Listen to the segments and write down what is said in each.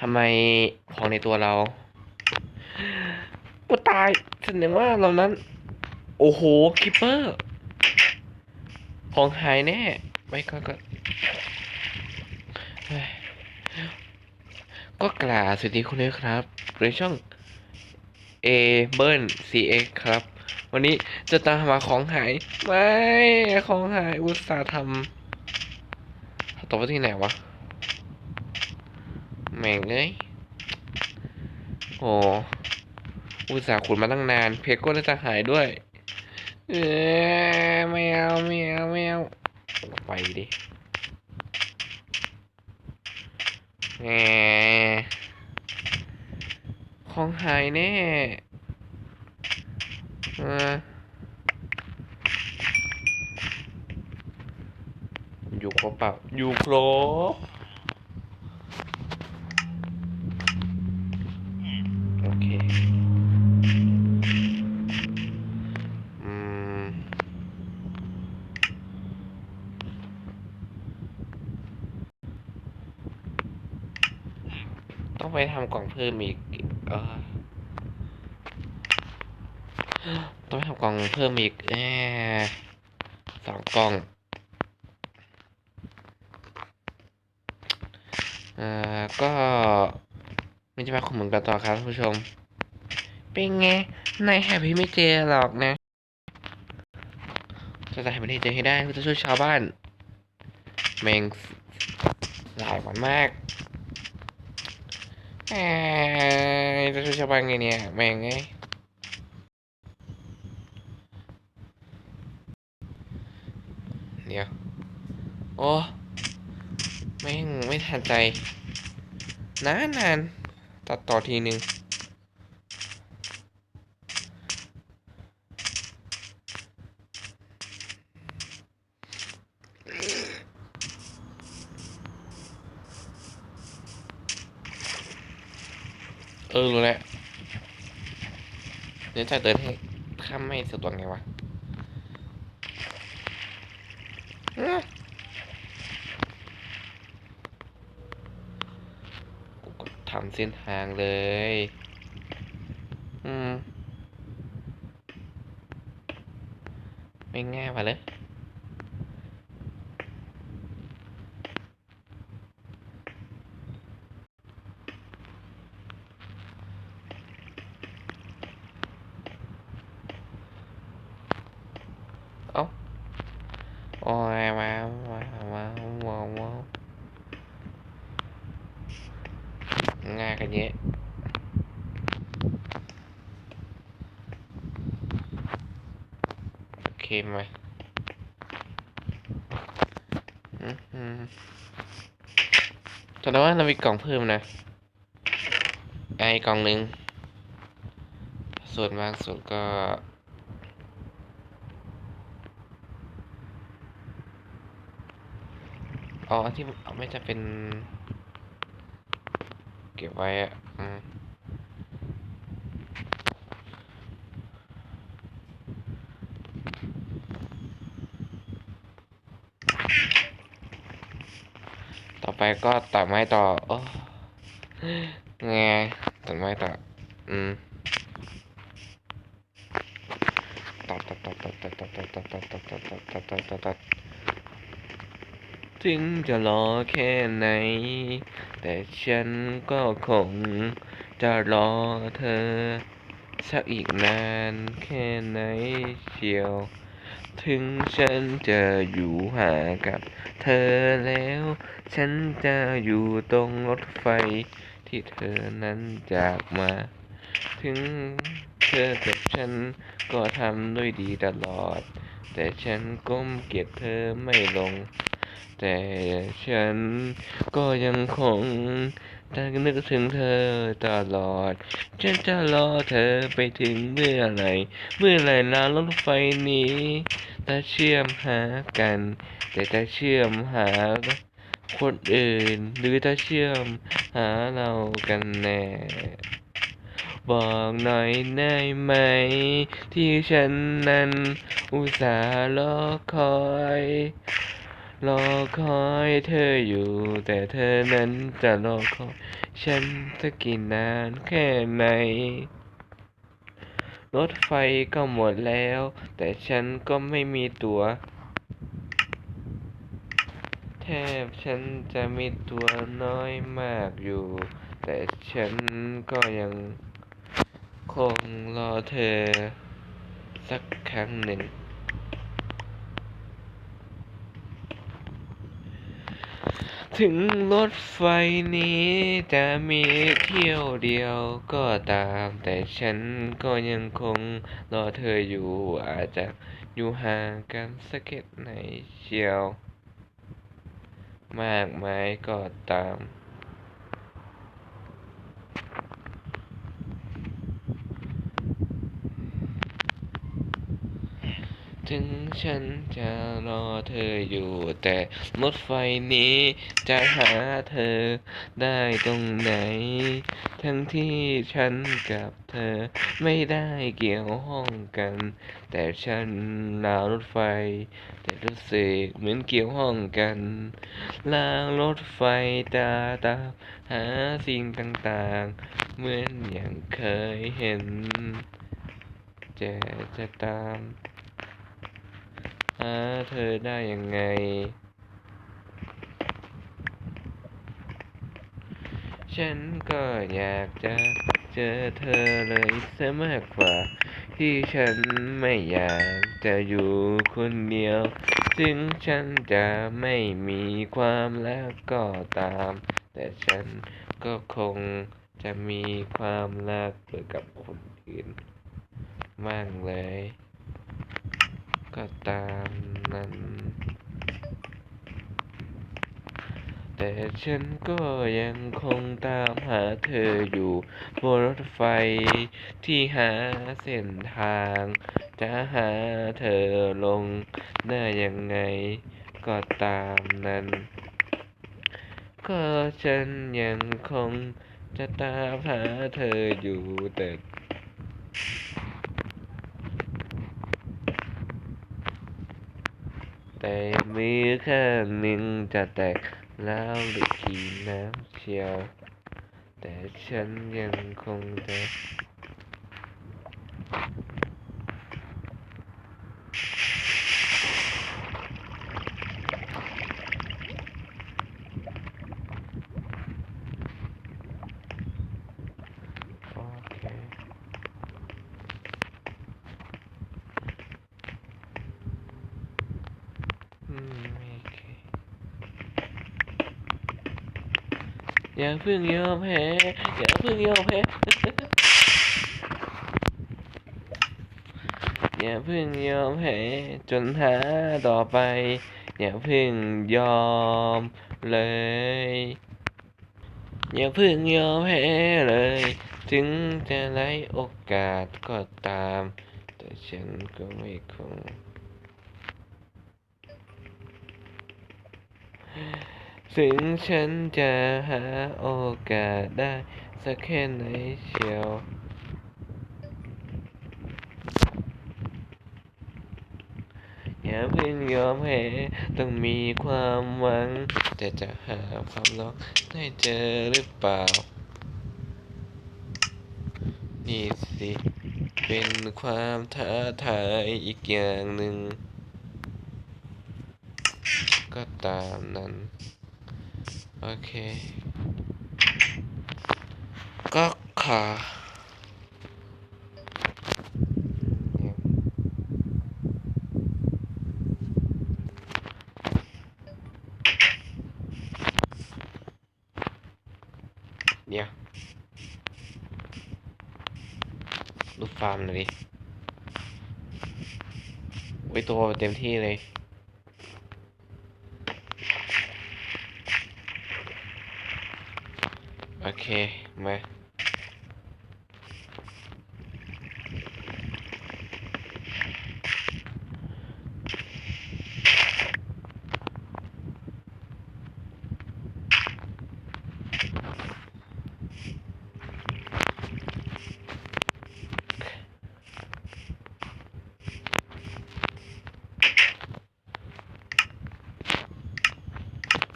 ทำไมของในตัวเรากูตายแสดงว่าเรานั้น โอ้โหคิปเปอร์ ของหายแน่ไปก่อนก่อนก็กล่าวสวัสดีคุณเลยครับในช่อง A เบิร์น CX ครับ วันนี้จะตามหาของหาย ไม่ ของหายอุตส่าห์ทำตกไปที่ไหนวะ แม่งเอ้ยโอ้อุตส่าห์ขุดมาตั้งนาน เพชรก็จะหายด้วย เออไม่เอาไม่เอาไม่เอาไปดิแหมของหายแน่เอออยู่ครบเปล่าอยู่ครบ ต้องไปทำกล่องเพิ่มอีก เออต้องไปทำกล่องเพิ่มอีกแอสองกล่องเอ่อก็ไม่จะมาขอมเหมือนกันต่อครับท่านผู้ชม เป็นไงนายหาพี่ไม่เจอหรอกนะจะจะหาพี่ให้เจอให้ได้เพื่อจะช่วยชาวบ้าน แมงหลายวันมาก เอ้ยจะช่วยชาวบ้านไงเนี่ย แม่งไงเดี๋ยว โอ้แม่งไม่ทันใจ นานๆ ตัดต่อทีนึง ออรู้แล้วเดี๋ยวจะเดินให้ข้ามไม่สุดตัวไงวะกูก็ทำเส้นทางเลย อืม ไม่ง่ายมาเลย เอ้าโอ้ยมามามามามาง่ายกันเยอะ โอเคไหมอืมอืมแสดงว่าเรามีกล่องเพิ่มนะ ไอ้กล่องหนึ่ง ส่วนมากสุดก็อ๋อที่ไม่จะเป็น เก็บไว้อะอืม ไปก็ตัดไม้ต่อโอ้ไงตัดไม้ต่อ อืมตัดตัดตัดตัดตัดตัดตัดตัดตัดตัดตัดตัดตัดตัดตัดถึงจะรอแค่ไหน แต่ฉันก็คงจะรอเธอ สักอีกนานแค่ไหนเชียว ถึงฉันจะอยู่ห่างกับเธอแล้ว ฉันจะอยู่ตรงรถไฟที่เธอนั้นจากมา ถึงเธอกับฉันก็ทำด้วยดีตลอด แต่ฉันก้มเกลียดเธอไม่ลง แต่ฉันก็ยังคง จะนึกถึงเธอตลอด ฉันจะรอเธอไปถึงเมื่อไหร่ เมื่อไหร่ลารถไฟนี้จะเชื่อมหากัน แต่จะเชื่อมหาคนอื่น หรือจะเชื่อมหาเรากันแน่ บอกหน่อยได้ไหม ที่ฉันนั้นอุตส่าห์รอคอย รอคอยเธออยู่ แต่เธอนั้นจะรอคอยฉันจะกินนานแค่ไหน รถไฟก็หมดแล้ว แต่ฉันก็ไม่มีตัว๋ว แทบฉันจะมีตัวน้อยมากอยู่ แต่ฉันก็ยังคงรอเธอสักครั้งหนึ่ง ถึงรถไฟนี้จะมีเที่ยวเดียวก็ตาม แต่ฉันก็ยังคงรอเธออยู่อาจจะอยู่ห่างกันสักแค่ไหนเชียว มากมายก็ตาม ถึงฉันจะรอเธออยู่ แต่รถไฟนี้จะหาเธอได้ตรงไหน ทั้งที่ฉันกับเธอไม่ได้เกี่ยวข้องกัน แต่ฉันรอรถไฟ แต่รู้สึกเหมือนเกี่ยวข้องกันรางรถไฟจะตามหาสิ่งต่างๆ เหมือนอย่างเคยเห็นแต่จะตาม หาเธอได้ยังไง ฉันก็อยากจะเจอเธอเลยเสียมากกว่า ที่ฉันไม่อยากจะอยู่คนเดียว ถึงฉันจะไม่มีความรักก็ตาม แต่ฉันก็คงจะมีความรักไปกับคนอื่นมั่งเลย ก็ตามนั้น แต่ฉันก็ยังคงตามหาเธออยู่บนรถไฟที่หาเส้นทาง จะหาเธอลงได้ยังไงก็ตามนั้น ก็ฉันยังคงจะตามหาเธออยู่แต่ แต่ มือข้างหนึ่งจะแตกร้าวด้วยขีน้ำเชียว แต่ฉันยังคงจะ โอเค อย่าเพิ่งยอมแพ้อย่าเพิ่งยอมแพ้อย่าเพิ่งยอมแพ้จนหาต่อไปอย่าเพิ่งยอมเลยอย่าเพิ่งยอมแพ้เลย ถึงจะไร้โอกาสก็ตาม แต่ฉันก็ไม่คง ถึงฉันจะหาโอกาสได้ สักแค่ไหนเชียว อย่าเพิ่งยอมแพ้ต้องมีความหวัง แต่จะหาความรักได้เจอหรือเปล่า นี่สิ เป็นความท้าทายอีกอย่างหนึ่ง ก็ตามนั้น โอเค ก็ขอเดี๋ยวดูฟาร์มหน่อยดิไว้ตัวเต็มที่เลย โอเค มา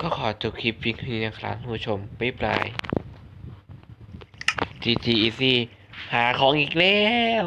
ก็ขอจบคลิปวิ่นี้นะครับผู้ชม บ๊ายบาย GT Easy หาของอีกแล้ว